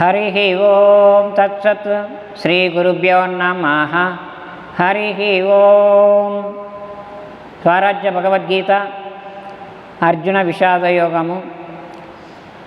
హరి ఓం తత్సత్ శ్రీ గురుభ్యో నమ హరి ఓం స్వరాజ్య భగవద్గీత అర్జున విషాదయోగము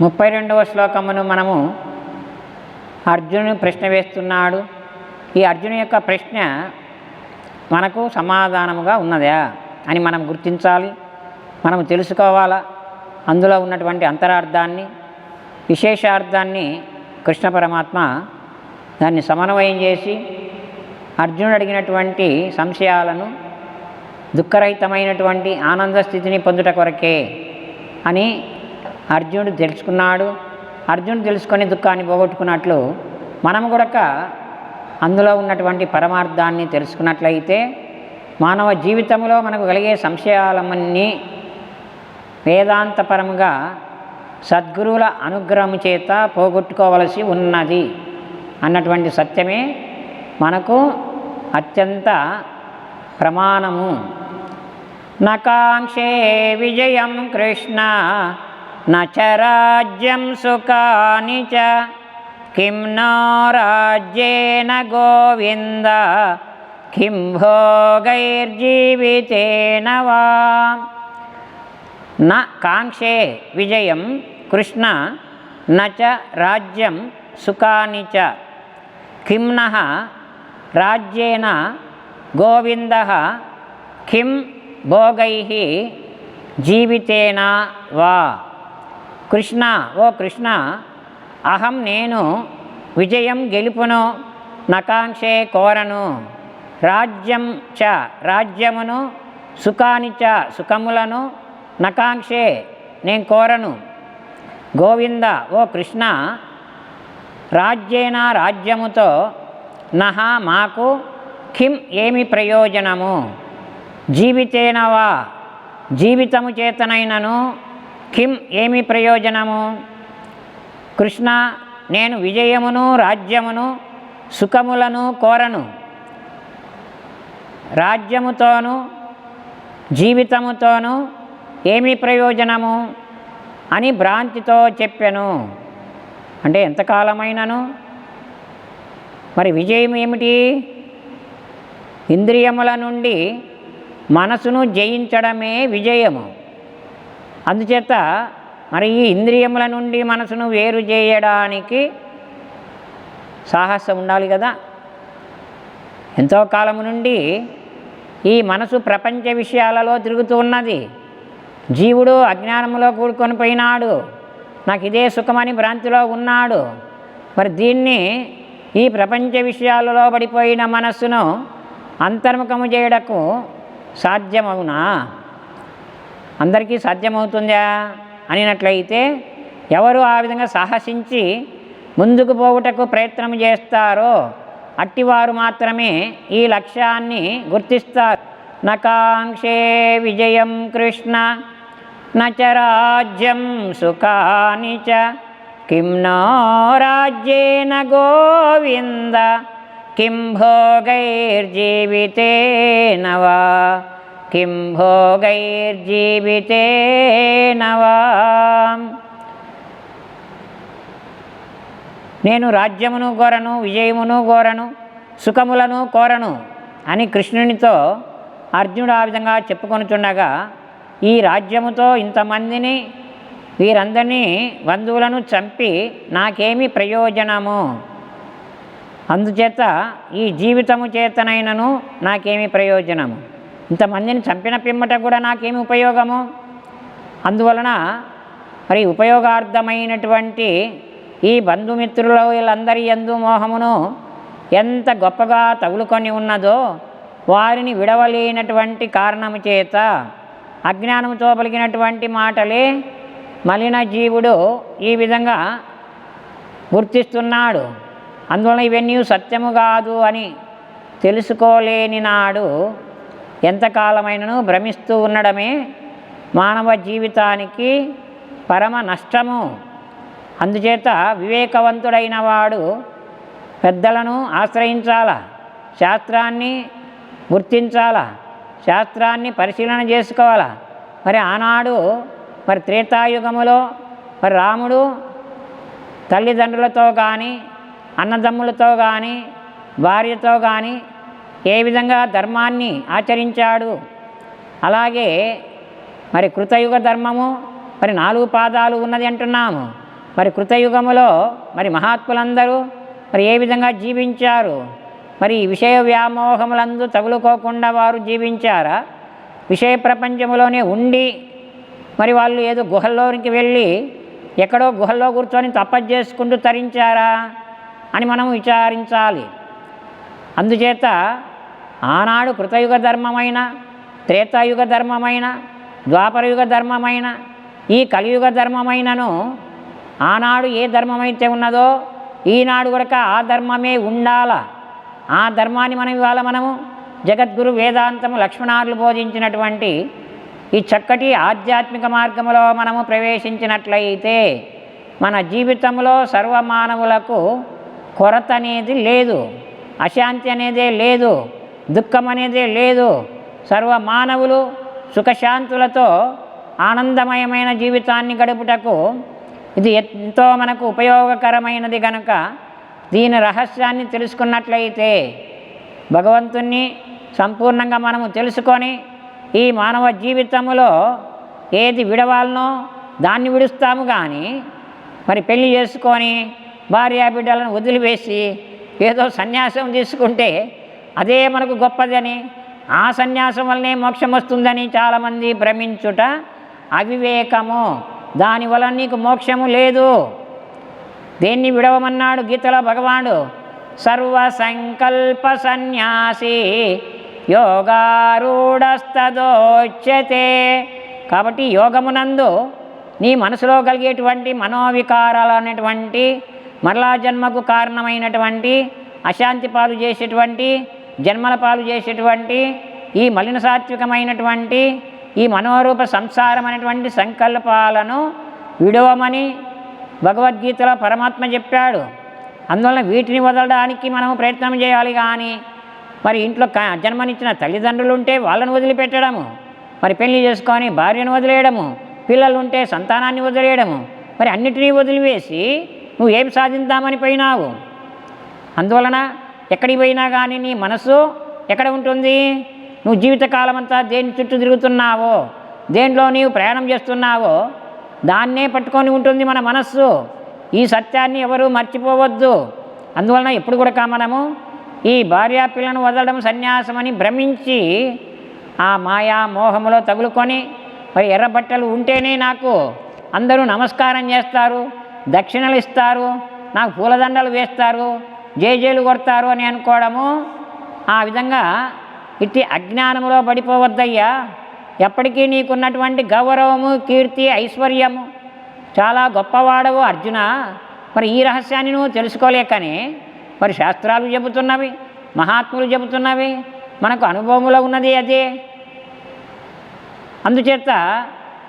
ముప్పై రెండవ శ్లోకమును మనము అర్జునుడు ప్రశ్న వేస్తున్నాడు. ఈ అర్జును యొక్క ప్రశ్న మనకు సమాధానముగా ఉన్నదా అని మనం గుర్తించాలి. మనం తెలుసుకోవాలా? అందులో ఉన్నటువంటి అంతరార్థాన్ని విశేషార్థాన్ని కృష్ణ పరమాత్మ దాన్ని సమన్వయం చేసి అర్జునుడు అడిగినటువంటి సంశయాలను దుఃఖరహితమైనటువంటి ఆనంద స్థితిని పొందుట కొరకే అని అర్జునుడు తెలుసుకున్నాడు. అర్జునుడు తెలుసుకొని దుఃఖాన్ని పోగొట్టుకున్నట్లు మనం కూడా అందులో ఉన్నటువంటి పరమార్థాన్ని తెలుసుకున్నట్లయితే మానవ జీవితంలో మనకు కలిగే సంశయాలన్నీ వేదాంతపరముగా సద్గురువుల అనుగ్రహం చేత పోగొట్టుకోవలసి ఉన్నది అన్నటువంటి సత్యమే మనకు అత్యంత ప్రమాణము. నకాంక్షే విజయం కృష్ణ నచరాజ్యం సుఖాని చ కిం నో రాజ్యేన గోవింద కిం భోగైర్జీవితేన వా న కాంక్షే విజయం కృష్ణ నచ రాజ్యం సుఖాని చ. కింన రాజ్యేన గోవింద కిం భోగై జీవితేనా వా. కృష్ణ ఓ కృష్ణ అహం నేను విజయం గెలుపును నకాంక్షే కోరను. రాజ్యం చ రాజ్యమును సుఖాని చ సుఖములను నకాంక్షే నేను కోరను. గోవింద ఓ కృష్ణ రాజ్యేన రాజ్యముతో నహ మాకు కిం ఏమి ప్రయోజనము? జీవితేనవా జీవితము చేతనైనను కిం ఏమి ప్రయోజనము? కృష్ణ నేను విజయమును రాజ్యమును సుఖములను కోరను. రాజ్యముతోనూ జీవితముతోనూ ఏమి ప్రయోజనము? అని భ్రాంతితో చెప్పాను. అంటే ఎంతకాలమైనను? మరి విజయం ఏమిటి? ఇంద్రియముల నుండి మనసును జయించడమే విజయము. అందుచేత మరి ఈ ఇంద్రియముల నుండి మనసును వేరు చేయడానికి సాహసం ఉండాలి కదా. ఎంతో కాలము నుండి ఈ మనసు ప్రపంచ విషయాలలో తిరుగుతూ ఉన్నది. జీవుడు అజ్ఞానంలో కూడుకొని పోయినాడు. నాకు ఇదే సుఖమని భ్రాంతిలో ఉన్నాడు. మరి దీన్ని ఈ ప్రపంచ విషయాలలో పడిపోయిన మనస్సును అంతర్ముఖము చేయడకు సాధ్యమవునా? అందరికీ సాధ్యమవుతుందా? అనినట్లయితే ఎవరు ఆ విధంగా సాహసించి ముందుకు పోవుటకు ప్రయత్నం చేస్తారో అట్టివారు మాత్రమే ఈ లక్ష్యాన్ని గుర్తిస్తారు. నకాంక్షే విజయం కృష్ణ. నచ రాజ్యం సుఖాని చ. కిం నో రాజ్యేన గోవింద. కిం భోగైర్జీవితేన వా. కిం భోగైర్జీవితేన వా. నేను రాజ్యమును కోరను విజయమును కోరను సుఖములను కోరను అని కృష్ణునితో అర్జునుడు ఆ విధంగా చెప్పుకొనుచుండగా ఈ రాజ్యముతో ఇంతమందిని వీరందరినీ బంధువులను చంపి నాకేమి ప్రయోజనము? అందుచేత ఈ జీవితము చేతనైనను నాకేమి ప్రయోజనము? ఇంతమందిని చంపిన పిమ్మట కూడా నాకేమి ఉపయోగము? అందువలన మరి ఉపయోగార్థమైనటువంటి ఈ బంధుమిత్రుల వీళ్ళందరి ఎందు మోహమును ఎంత గొప్పగా తగులుకొని ఉన్నదో వారిని విడవలేనటువంటి కారణము చేత అజ్ఞానంతో పలికినటువంటి మాటలే మలిన జీవుడు ఈ విధంగా గుర్తిస్తున్నాడు. అందువలన ఇవన్నీ సత్యము కాదు అని తెలుసుకోలేని నాడు ఎంతకాలమైనను భ్రమిస్తూ ఉండడమే మానవ జీవితానికి పరమ నష్టము. అందుచేత వివేకవంతుడైన వాడు పెద్దలను ఆశ్రయించాల. శాస్త్రాన్ని గుర్తించాలా? శాస్త్రాన్ని పరిశీలన చేసుకోవాలా? మరి ఆనాడు మరి త్రేతాయుగములో మరి రాముడు తల్లిదండ్రులతో కానీ అన్నదమ్ములతో కానీ భార్యతో కానీ ఏ విధంగా ధర్మాన్ని ఆచరించాడు? అలాగే మరి కృతయుగ ధర్మము మరి నాలుగు పాదాలు ఉన్నది అంటున్నాము. మరి కృతయుగములో మరి మహాత్ములందరూ మరి ఏ విధంగా జీవించారు? మరి విషయ వ్యామోహములందు తగులుకోకుండా వారు జీవించారా? విషయ ప్రపంచంలోనే ఉండి మరి వాళ్ళు ఏదో గుహల్లోనికి వెళ్ళి ఎక్కడో గుహల్లో కూర్చొని తపస్సు చేసుకుంటూ తరించారా అని మనం విచారించాలి. అందుచేత ఆనాడు కృతయుగ ధర్మమైన త్రేతాయుగ ధర్మమైన ద్వాపరయుగ ధర్మమైన ఈ కలియుగ ధర్మమైనను ఆనాడు ఏ ధర్మమైతే ఉన్నదో ఈనాడు కూడా ఆ ధర్మమే ఉండాలా? ఆ ధర్మాన్ని మనం ఇవాళ మనము జగద్గురు వేదాంతము లక్ష్మణార్లు బోధించినటువంటి ఈ చక్కటి ఆధ్యాత్మిక మార్గంలో మనము ప్రవేశించినట్లయితే మన జీవితంలో సర్వమానవులకు కొరత అనేది లేదు అశాంతి అనేదే లేదు దుఃఖం అనేదే లేదు. సర్వ మానవులు సుఖశాంతులతో ఆనందమయమైన జీవితాన్ని గడుపుటకు ఇది ఎంతో మనకు ఉపయోగకరమైనది కనుక దీని రహస్యాన్ని తెలుసుకున్నట్లయితే భగవంతుణ్ణి సంపూర్ణంగా మనము తెలుసుకొని ఈ మానవ జీవితంలో ఏది విడవాలనో దాన్ని విడుస్తాము కానీ మరి పెళ్ళి చేసుకొని భార్యా బిడ్డలను వదిలివేసి ఏదో సన్యాసం తీసుకుంటే అదే మనకు గొప్పదని ఆ సన్యాసం వల్లనే మోక్షం వస్తుందని చాలామంది భ్రమించుట అవివేకము. దానివల్ల నీకు మోక్షము లేదు. దేన్ని విడవమన్నాడు గీతలో భగవానుడు? సర్వ సంకల్ప సన్యాసి యోగారూఢస్తదోచ్యతే కాబట్టి యోగమునందు నీ మనసులో కలిగేటువంటి మనోవికారాలు అనేటువంటి మరలా జన్మకు కారణమైనటువంటి అశాంతి పాలు చేసేటువంటి జన్మల పాలు చేసేటువంటి ఈ మలిన సాత్వికమైనటువంటి ఈ మనోరూప సంసారం అనేటువంటి సంకల్పాలను విడవమని భగవద్గీతలో పరమాత్మ చెప్పాడు. అందువలన వీటిని వదలడానికి మనం ప్రయత్నం చేయాలి కానీ మరి ఇంట్లో క- జన్మనిచ్చిన తల్లిదండ్రులు ఉంటే వాళ్ళని వదిలిపెట్టడము మరి పెళ్ళి చేసుకొని భార్యను వదిలేయడము పిల్లలు ఉంటే సంతానాన్ని వదిలేయడము మరి అన్నిటినీ వదిలివేసి నువ్వు ఏం సాధిద్దామని పోయినావు? అందువలన ఎక్కడికి పోయినా కానీ నీ మనసు ఎక్కడ ఉంటుంది? నువ్వు జీవితకాలం అంతా దేని చుట్టూ తిరుగుతున్నావో దేంట్లో నీవు ప్రయాణం చేస్తున్నావో దాన్నే పట్టుకొని ఉంటుంది మన మనస్సు. ఈ సత్యాన్ని ఎవరు మర్చిపోవద్దు. అందువలన ఎప్పుడు కూడా మనము ఈ భార్యా పిల్లను వదలడం సన్యాసమని భ్రమించి ఆ మాయా మోహములో తగులుకొని మరి ఎర్రబట్టలు ఉంటేనే నాకు అందరూ నమస్కారం చేస్తారు దక్షిణలు ఇస్తారు నాకు పూలదండలు వేస్తారు జేజేలు కొడతారు అని అనుకోవడము ఆ విధంగా ఇట్టి అజ్ఞానములో పడిపోవద్దయ్యా. ఎప్పటికీ నీకున్నటువంటి గౌరవము కీర్తి ఐశ్వర్యము చాలా గొప్పవాడవు అర్జున. మరి ఈ రహస్యాన్ని నువ్వు తెలుసుకోలేకని మరి శాస్త్రాలు చెబుతున్నవి మహాత్ములు చెబుతున్నవి మనకు అనుభవంలో ఉన్నది అదే. అందుచేత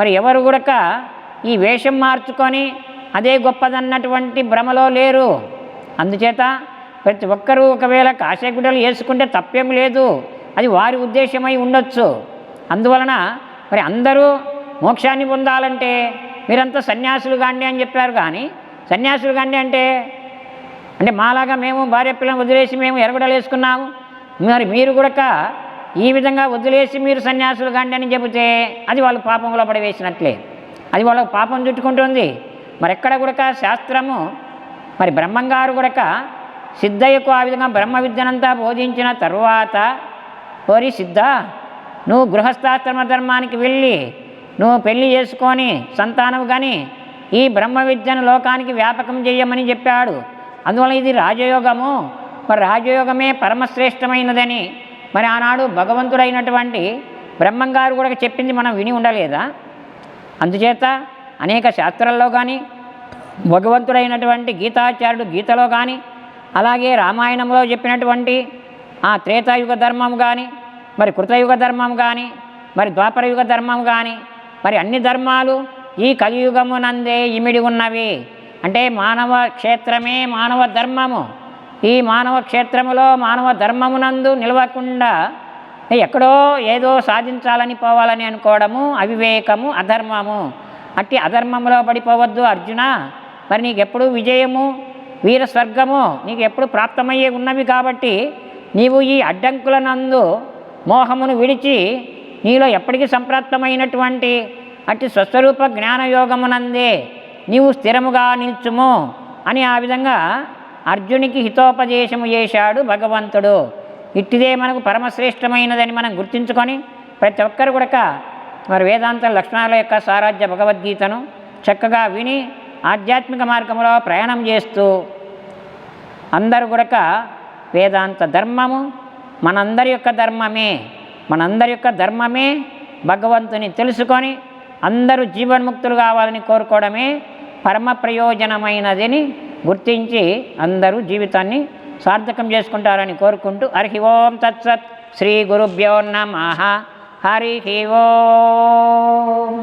మరి ఎవరు కూడక ఈ వేషం మార్చుకొని అదే గొప్పదన్నటువంటి భ్రమలో లేరు. అందుచేత ప్రతి ఒక్కరూ ఒకవేళ కాసేగుడ్డలు వేసుకుంటే తప్పేం లేదు. అది వారి ఉద్దేశమై ఉండొచ్చు. అందువలన మరి అందరూ మోక్షాన్ని పొందాలంటే మీరంతా సన్యాసులు కాండి అని చెప్పారు కానీ సన్యాసులు కాండి అంటే అంటే మాలాగా మేము భార్య పిల్లని వదిలేసి మేము ఎరగడలు వేసుకున్నాము. మరి మీరు కూడా ఈ విధంగా వదిలేసి మీరు సన్యాసులు కాండి అని చెబితే అది వాళ్ళు పాపంలో పడవేసినట్లే అది వాళ్ళకు పాపం చుట్టుకుంటుంది. మరి ఎక్కడ కూడా శాస్త్రము మరి బ్రహ్మంగారు కూడా సిద్ధయ్యకు ఆ విధంగా బ్రహ్మ విద్యనంతా బోధించిన తరువాత ఓరి సిద్ధ నువ్వు గృహస్థాశ్రమ ధర్మానికి వెళ్ళి నువ్వు పెళ్ళి చేసుకొని సంతానం కానీ ఈ బ్రహ్మ విద్యను లోకానికి వ్యాపకం చేయమని చెప్పాడు. అందువల్ల ఇది రాజయోగము. మరి రాజయోగమే పరమశ్రేష్టమైనదని మరి ఆనాడు భగవంతుడైనటువంటి బ్రహ్మంగారు కూడా చెప్పింది మనం విని ఉండలేదా? అందుచేత అనేక శాస్త్రాల్లో కానీ భగవంతుడైనటువంటి గీతాచార్యుడు గీతలో కానీ అలాగే రామాయణంలో చెప్పినటువంటి ఆ త్రేతాయుగ ధర్మం కానీ మరి కృతయుగ ధర్మం కానీ మరి ద్వాపరయుగ ధర్మం కానీ మరి అన్ని ధర్మాలు ఈ కలియుగమునందే ఇమిడి ఉన్నవి. అంటే మానవ క్షేత్రమే మానవ ధర్మము. ఈ మానవ క్షేత్రములో మానవ ధర్మమునందు నిలవకుండా ఎక్కడో ఏదో సాధించాలని పోవాలని అనుకోవడము అవివేకము అధర్మము. అట్టి అధర్మంలో పడిపోవద్దు అర్జున. మరి నీకు ఎప్పుడు విజయము వీర స్వర్గము నీకు ఎప్పుడు ప్రాప్తమయ్యే ఉన్నవి కాబట్టి నీవు ఈ అడ్డంకులనందు మోహమును విడిచి నీలో ఎప్పటికీ సంప్రాప్తమైనటువంటి అట్టి స్వస్వరూప జ్ఞానయోగమునందే నీవు స్థిరముగా నిల్చుము అని ఆ విధంగా అర్జునికి హితోపదేశము చేశాడు భగవంతుడు. ఇట్టిదే మనకు పరమశ్రేష్టమైనదని మనం గుర్తించుకొని ప్రతి ఒక్కరు కూడా మరి వేదాంత లక్షణాల యొక్క సారాధ్య భగవద్గీతను చక్కగా విని ఆధ్యాత్మిక మార్గంలో ప్రయాణం చేస్తూ అందరూ కూడా వేదాంత ధర్మము మనందరి యొక్క ధర్మమే మనందరి యొక్క ధర్మమే భగవంతుని తెలుసుకొని అందరూ జీవన్ముక్తులు కావాలని కోరుకోవడమే పరమ ప్రయోజనమైనదని గుర్తించి అందరూ జీవితాన్ని సార్థకం చేసుకుంటారని కోరుకుంటూ హరి ఓం తత్సత్ శ్రీ గురుభ్యో నమ. హరి ఓం.